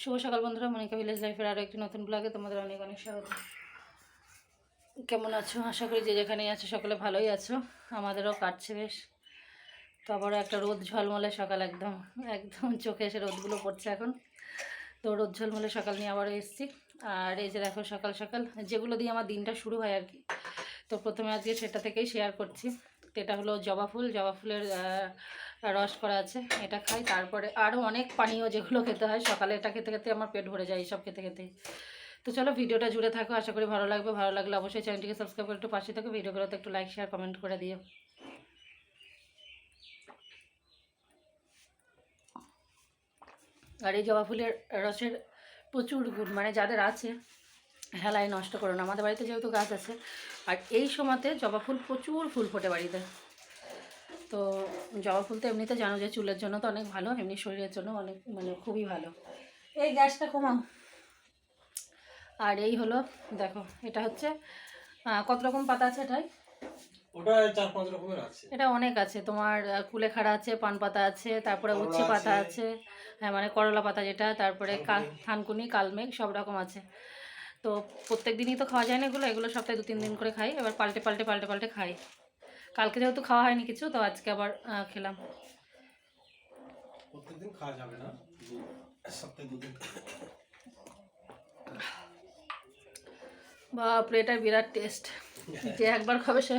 শুভ সকাল বন্ধুরা, মনিকা ভিলেজ লাইফের আরও একটি নতুন ব্লগে তোমাদের অনেক অনেক স্বাগত। কেমন আছো? আশা করি যে যেখানেই আছো সকলে ভালোই আছো। আমাদেরও কাটছে বেশ। তো একটা রোদ ঝলমলে সকাল একদম একদম চোখে এসে রোদগুলো পড়ছে এখন। তো রোদ ঝলমলে সকাল নিয়ে আবারও এসেছি। আর এই যে দেখো, সকাল সকাল যেগুলো দিয়ে আমার দিনটা শুরু হয় আর কি, তো প্রথমে আজকে সেটা থেকেই শেয়ার করছি। তো এটা হলো জবা ফুল, জবা ফুলের রস করা আছে, এটা খাই। তারপরে আরও অনেক পানীয় যেগুলো খেতে হয়, সকালে এটা খেতে খেতে আমার পেট ভরে যায় এইসব খেতে খেতে। তো চলো ভিডিওটা জুড়ে থাকো, আশা করি ভালো লাগবে। ভালো লাগলে অবশ্যই চ্যানেলটিকে সাবস্ক্রাইব করে একটু পাশে থাকো, ভিডিওগুলোতে একটু লাইক শেয়ার কমেন্ট করে দিও। আর এই জবা ফুলের রসের প্রচুর গুণ মানে যাদের আছে হেলায় নষ্ট করো না। আমাদের বাড়িতে যেহেতু গাছ আছে আর এই সময়তে জবা ফুল প্রচুর ফুল ফোটে বাড়িতে। তো জবা ফুল তো এমনিতে জানো যে চুলের জন্য তো অনেক ভালো এমনি শরীরের জন্য অনেক মানে খুবই ভালো। এই গ্যাসটা কমাও। আর এই হলো দেখো এটা হচ্ছে কত রকম পাতা আছে এটাই ওটা চার পাঁচ রকমের আছে। এটা অনেক আছে। তোমার কুলেখাড়া আছে পান পাতা আছে তারপরে উচ্ছে পাতা আছে। আছে হ্যাঁ মানে করলা পাতা যেটা তারপরে কাল থানকুনি কালমেঘ সব রকম আছে। তো প্রত্যেক দিনই তো খাওয়া যায় না এগুলো এগুলো সপ্তাহে দু তিন দিন করে খাই এবার পাল্টে পাল্টে পাল্টে পাল্টে খাই। কালকে যেহেতু খাওয়া হয়নি কিছু তো আজকে আবার খেলাম। প্রত্যেকদিন খাওয়া যাবে না? সপ্তাহে দুদিন বাপরে এটার বিরাট টেস্ট। যে একবার খাবে সে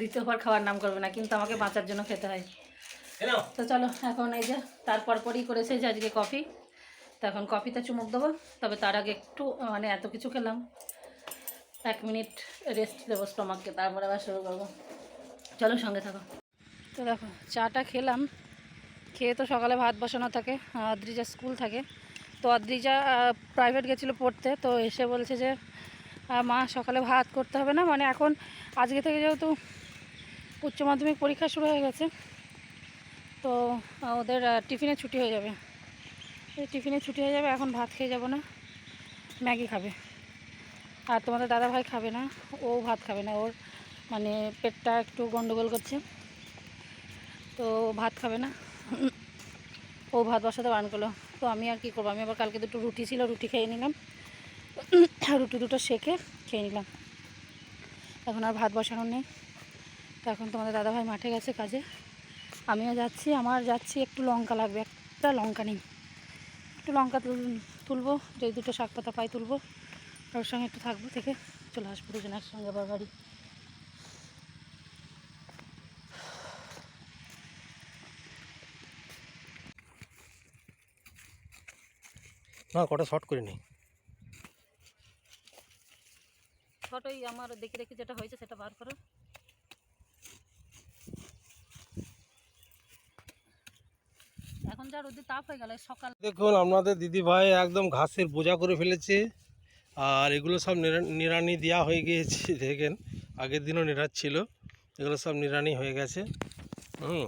দ্বিতীয়বার খাওয়ার নাম করবে না কিন্তু আমাকে বাঁচার জন্য খেতে হয়। তো চলো এখন এই যে তারপর পরই করেছে যে আজকে কফি। তো এখন কফিতে চুমুক দেবো। তবে তার আগে একটু মানে এত কিছু খেলাম। এক মিনিট রেস্ট দেবো স্টমাককে তারপরে আবার শুরু করব। চলো সঙ্গে থাকো। তো দেখো, চাটা খেলাম। খেয়ে তো সকালে ভাত বসানো থাকে আদ্রিজা স্কুল থাকে। তো আদ্রিজা প্রাইভেট গেছিল পড়তে, তো এসে বলছে যে মা সকালে ভাত করতে হবে না। মানে এখন, আজকে থেকে যেহেতু উচ্চ মাধ্যমিক পরীক্ষা শুরু হয়ে গেছে, তো ওদের টিফিনে ছুটি হয়ে যাবে। টিফিনে ছুটি হয়ে যাবে, এখন ভাত খেয়ে যাব না। ম্যাগি খাবে। আর তোমাদের দাদা ভাই খাবে না, ও ভাত খাবে না। ওর মানে পেটটা একটু গন্ডগোল করছে। তো ভাত খাবে না। ও ভাত বসাতে বারণ করল। তো আমি আর কি করব? আমি আবার কালকে দুটো রুটি ছিল, রুটি খেয়ে নিলাম। রুটি দুটো সেকে খেয়ে নিলাম। এখন আর ভাত বসানো নেই। তো এখন তোমাদের দাদাভাই মাঠে গেছে কাজে। আমিও যাচ্ছি, আমার যাচ্ছি, একটু লঙ্কা লাগবে, একটা লঙ্কা নেই। একটু লঙ্কা তুল- তুলবো যদি দুটো শাক পাতা পাই তুলবো। ওর সঙ্গে একটু থাকব থেকে চলে আসব দুজন একসঙ্গে আবার বাড়ি। না কটা শর্ট করে নি? ছোটোই আমার দেখে দেখে যেটা হয়েছে সেটা বার করো। এখন যা রোদের তাপ হয়ে গেল সকাল দেখুন আপনাদের দিদি ভাই একদম ঘাসের বোঝা করে ফেলেছে। আর এগুলো সব নিরা- নিড়ানি দেওয়া হয়ে গিয়েছে, দেখেন, আগের দিনও নিড়াচ্ছিল। এগুলো সব নিড়ানি হয়ে গেছে। হুম,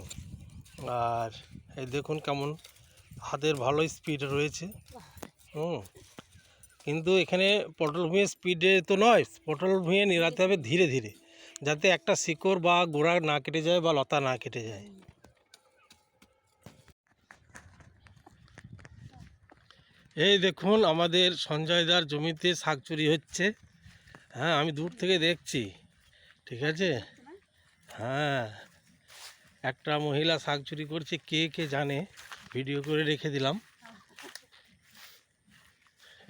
আর এই দেখুন কেমন হাতের ভালো স্পিড রয়েছে। হুম, কিন্তু এখানে পটল ভুঁয়ে স্পিডে তো নয়, পটল ভুঁয়ে নিড়াতে হবে ধীরে ধীরে, যাতে একটা শিকড় বা গোড়া না কেটে যায় বা লতা না কেটে যায়। এই দেখুন, আমাদের সঞ্জয়দার জমিতে শাক চুরি হচ্ছে। হ্যাঁ আমি দূর থেকে দেখছি, ঠিক আছে? হ্যাঁ একটা মহিলা শাক চুরি করছে, কে কে জানে? ভিডিও করে রেখে দিলাম।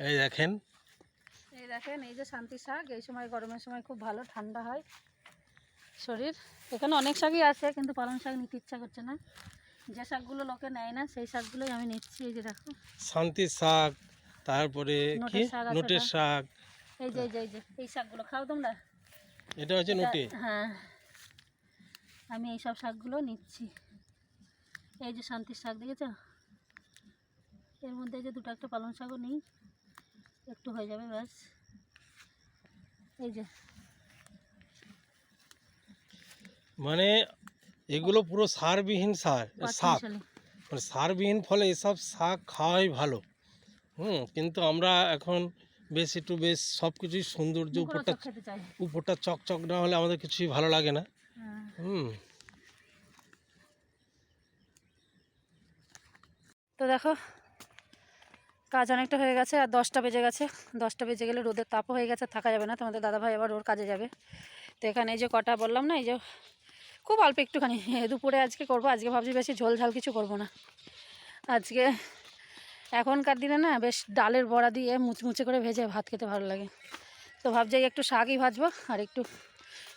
এই দেখেন। এই দেখেন, এই যে শান্তি শাক, এই সময় গরমের সময় খুব ভালো, ঠান্ডা হয় শরীর। এখানে অনেক শাকই আছে, কিন্তু পালং শাক নিতে ইচ্ছা করছে না। যে শাকগুলো লোকে নেয় না সেই শাকগুলোই আমি নিচ্ছি এই যে দেখো। শান্তির শাক তারপরে কি? নোটের শাক এই যে এই যে এই যে এই শাকগুলো খাও তোমরা? এটা হচ্ছে নোটে? হ্যাঁ। আমি এই সব শাকগুলো নিচ্ছি। এই যে শান্তির শাক দেখেছ? এর মধ্যে এই যে দুটো একটা পালং শাকও নেই। একটু হয়ে যাবে ব্যাস। এই যে। মানে এগুলো পুরো সারবিহীন সার শাক। মানে সারবিহীন ফলে এসব শাক খাওয়াই ভালো। হুম কিন্তু আমরা এখন বেশ একটু বেশ সব কিছুই সৌন্দর্য উপরটা উপরটা চকচক না হলে আমাদের কিছুই ভালো লাগে না। হ্যাঁ। হুম। তো দেখো কাজ অনেকটা হয়ে গেছে আর দশটা বেজে গেছে। দশটা বেজে গেলে রোদের তাপও হয়ে গেছে থাকা যাবে না। তোমাদের দাদাভাই আবার ওর কাজে যাবে। তো এখানে এই যে কটা বললাম না এই যে খুব অল্প একটুখানি। দুপুরে আজকে করব, আজকে ভাবছি বেশি ঝোল ঝাল কিছু করব না। আজকে এখনকার দিনে না বেশ ডালের বড়া দিয়ে মুচমুচে করে ভেজে ভাত খেতে ভালো লাগে। তো ভাবছি একটু শাকই ভাজবো, আর একটু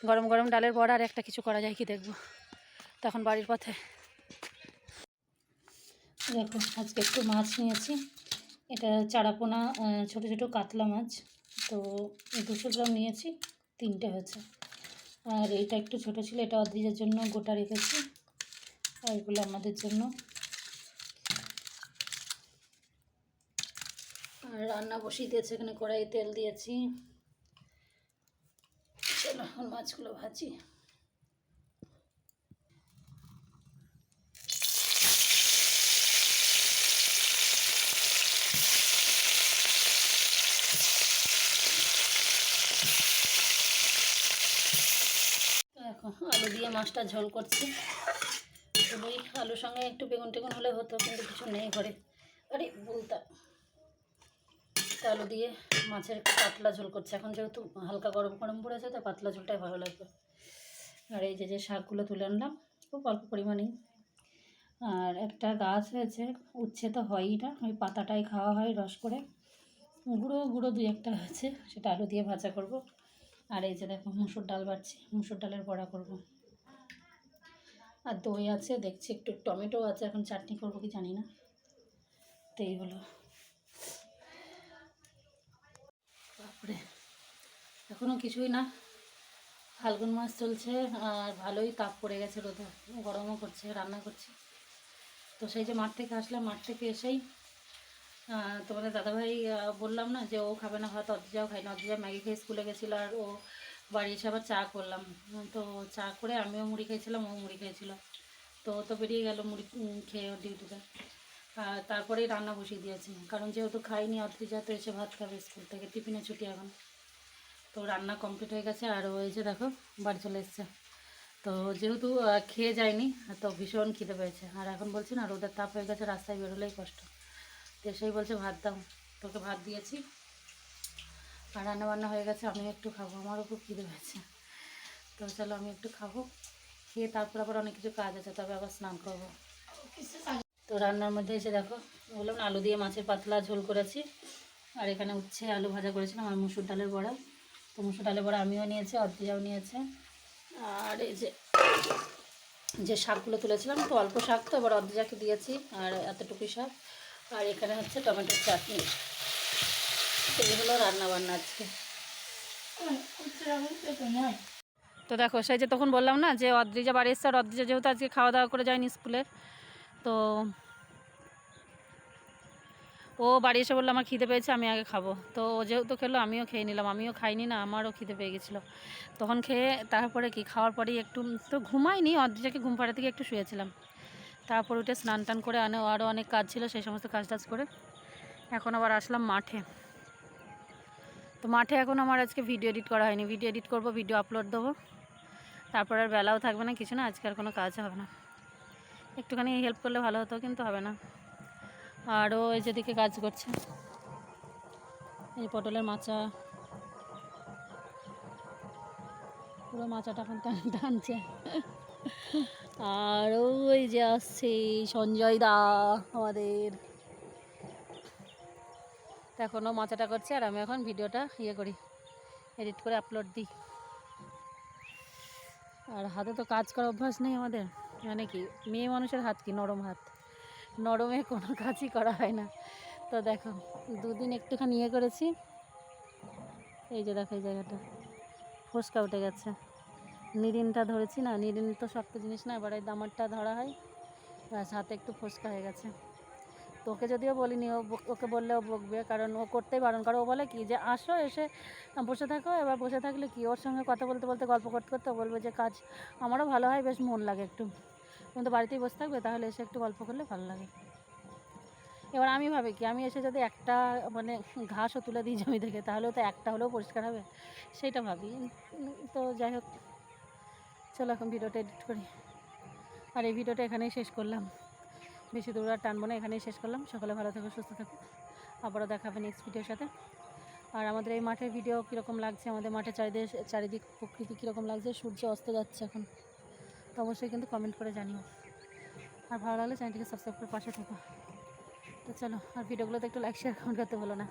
গরম গরম ডালের বড়া আর একটা কিছু করা যায় কি দেখব। তখন বাড়ির পথে। দেখো, আজকে একটু মাছ নিয়েছি। এটা চারাপোনা ছোট ছোট কাতলা মাছ। তো দুশো গ্রাম নিয়েছি, তিনটে হয়েছে। আর এটা একটু ছোট ছিল, এটা অদ্রিজের জন্য গোটা রেখেছি। আর এগুলো আমাদের জন্য। আর রান্না বসিয়ে দিয়েছে, এখানে কড়াই তেল দিয়েছি। চলো এখন মাছগুলো ভাজি তো এখন আলু দিয়ে মাছটা ঝোল করছি। ওই আলুর সঙ্গে একটু বেগুন টেগুন হলে হতো, কিন্তু কিছু নেই ঘরে। আরে বলতাম আলু দিয়ে মাছের পাতলা ঝোল করছে। এখন যেহেতু হালকা গরম গরম পড়েছে, তো পাতলা ঝোলটাই ভালো লাগবে। আর এই যে যে শাকগুলো তুলে আনলাম, খুব অল্প পরিমাণেই। আর একটা গাছ হয়েছে, উচ্ছে তো হয়ই না। ওই পাতাটাই খাওয়া হয় রস করে। গুঁড়ো গুঁড়ো দুই একটা হয়েছে, সেটা আলু দিয়ে ভাজা করব। আর এই যে দেখো, মুসুর ডাল বাড়ছি, মুসুর ডালের বড়া করব। আর দই আছে, দেখছি একটু টমেটো আছে, এখন চাটনি করব কি জানি না। তো এই হলো তারপরে এখনও কিছুই না। ফাল্গুন মাস চলছে, আর ভালোই তাপ পড়ে গেছে রোদে। গরমও করছে, রান্না করছি। তো সেই যে মাঠ থেকে আসলাম, মাঠ থেকে এসেই তোমাদের দাদাভাই বললাম না যে ও খাবে না ভাত অদ্রিজাও খাই না। অদ্রিজা ম্যাগি খেয়ে স্কুলে গেছিল আর ও বাড়ি এসে আবার চা করলাম। তো চা করে আমিও মুড়ি খেয়েছিলাম, ও মুড়ি খেয়েছিল। তো তো বেরিয়ে গেল মুড়ি খেয়ে ডিউটিতে। আর তারপরেই রান্না বসিয়ে দিয়েছি। কারণ যেহেতু খাইনি অদ্রিজা তো এসে ভাত খাবে স্কুল থেকে, টিফিনে ছুটি এখন। তো রান্না কমপ্লিট হয়ে গেছে। আর ও এসে দেখো, বাড়ি চলে এসছে। তো যেহেতু খেয়ে যায়নি, তো ভীষণ খিদে পেয়েছে। আর এখন বলছি না, রোদের তাপ হয়ে গেছে, রাস্তায় বেরোলেই কষ্ট। তো সেই বলছে, ভাত দাও। তোকে ভাত দিয়েছি। আর রান্না বান্না হয়ে গেছে আমি একটু খাব, আমারও খুব খিদে পেয়েছে। তো চলো আমি একটু খাব, খেয়ে তারপর আবার অনেক কিছু কাজ আছে, তবে আবার স্নান করব। তো রান্নার মধ্যে এসে দেখো, বললাম আলু দিয়ে মাছের পাতলা ঝোল করেছি, আর এখানে উচ্ছে আলু ভাজা করেছিলাম আর মুসুর ডালের বড়া। তো মুসুর ডালের বড়া আমিও নিয়েছি অদ্রিজাও নিয়েছে। আর এই যে যে শাকগুলো তুলেছিলাম তো অল্প শাক তো, এবার অর্ধেজাকে দিয়েছি, আর এতটুকুই শাক। আর এখানে হচ্ছে টমেটোর চাটনি। হলো রান্না বান্না আজকে। তো দেখো, সেই যে তখন বললাম না যে অদ্রিজা বাড়ি এসছে, আর অদ্রিজা যেহেতু আজকে খাওয়া দাওয়া করে যায়নি স্কুলে, তো ও বাড়ি এসে বলল, আমার খিদে পেয়েছে, আমি আগে খাব। তো ও যেহেতু খেলো, আমিও খেয়ে নিলাম। আমিও খাইনি না, আমারও খিদে পেয়ে গেছিল। তখন খেয়ে তারপরে কি, খাওয়ার পরেই একটু, তো ঘুমাইনি, অদ্রিজাকে ঘুম পাড়া থেকে একটু শুয়েছিলাম। তারপর উঠে স্নান টান করে আনে আরও অনেক কাজ ছিল, সেই সমস্ত কাজ টাজ করে। এখন আবার আসলাম মাঠে। তো মাঠে এখন আমার আজকে ভিডিও এডিট করা হয়নি। ভিডিও এডিট করব ভিডিও আপলোড দেবো। তারপর আর বেলাও থাকবে না, কিছু না, আজকে আর কোনো কাজ হবে না। একটুখানি হেল্প করলে ভালো হতো, কিন্তু হবে না। আরও এই যেদিকে কাজ করছে, এই পটলের মাচা। পুরো মাচাটা এখন টান টানছে। আর ওই যে আসছে সঞ্জয় দা আমাদের। তো এখনও মাচাটা করছে, আর আমি এখন ভিডিওটা ইয়ে করি এডিট করে আপলোড দিই। আর হাতে তো কাজ করার অভ্যাস নেই আমাদের মানে কি, মেয়ে মানুষের হাত কি, নরম হাত? নরমে কোনো কাজই করা হয় না। তো দেখো, দুদিন একটুখানি ইয়ে করেছি, এই যে দেখো এই জায়গাটা, ফসকা উঠে গেছে। নিরিনটা ধরেছি না, নিরিন তো শক্ত জিনিস না, এবার এই দামারটা ধরা হয়, ব্যাস হাতে একটু ফসকা হয়ে গেছে। তো ওকে যদিও বলিনি, ও ওকে বললে ও বকবে, কারণ ও করতেই বারণ করে। ও বলে কি যে, আসো, এসে বসে থাকো, এবার বসে থাকলে কি? ওর সঙ্গে কথা বলতে বলতে, গল্প করতে করতে বলবে যে, কাজ আমারও ভালো হয়, বেশ মন লাগে একটু। কিন্তু বাড়িতেই বসে থাকবে, তাহলে এসে একটু গল্প করলে ভালো লাগে। এবার আমি ভাবি কি, আমি এসে যদি একটা মানে ঘাসও তুলে দিই জমি থেকে তাহলেও তো একটা হলেও পরিষ্কার হবে। সেটা ভাবি। তো যাই হোক, চলো এখন ভিডিওটা এডিট করি। আর এই ভিডিওটা এখানেই শেষ করলাম। বেশি দূর আর টানবো না, এখানেই শেষ করলাম। সকালে ভালো থাকো, সুস্থ থাকো। আবারও দেখা হবে নেক্সট ভিডিওর সাথে। আর আমাদের এই মাঠের ভিডিও কীরকম লাগছে? আমাদের মাঠের চারিদিক চারিদিক প্রকৃতি কীরকম লাগছে? সূর্য অস্ত যাচ্ছে এখন। তো অবশ্যই কিন্তু কমেন্ট করে জানিও। আর ভালো লাগলে চ্যানেলটিকে সাবস্ক্রাইব করে পাশে থাকো। তো চলো, আর ভিডিওগুলোতে একটু লাইক শেয়ার কমেন্ট করতে বলো না।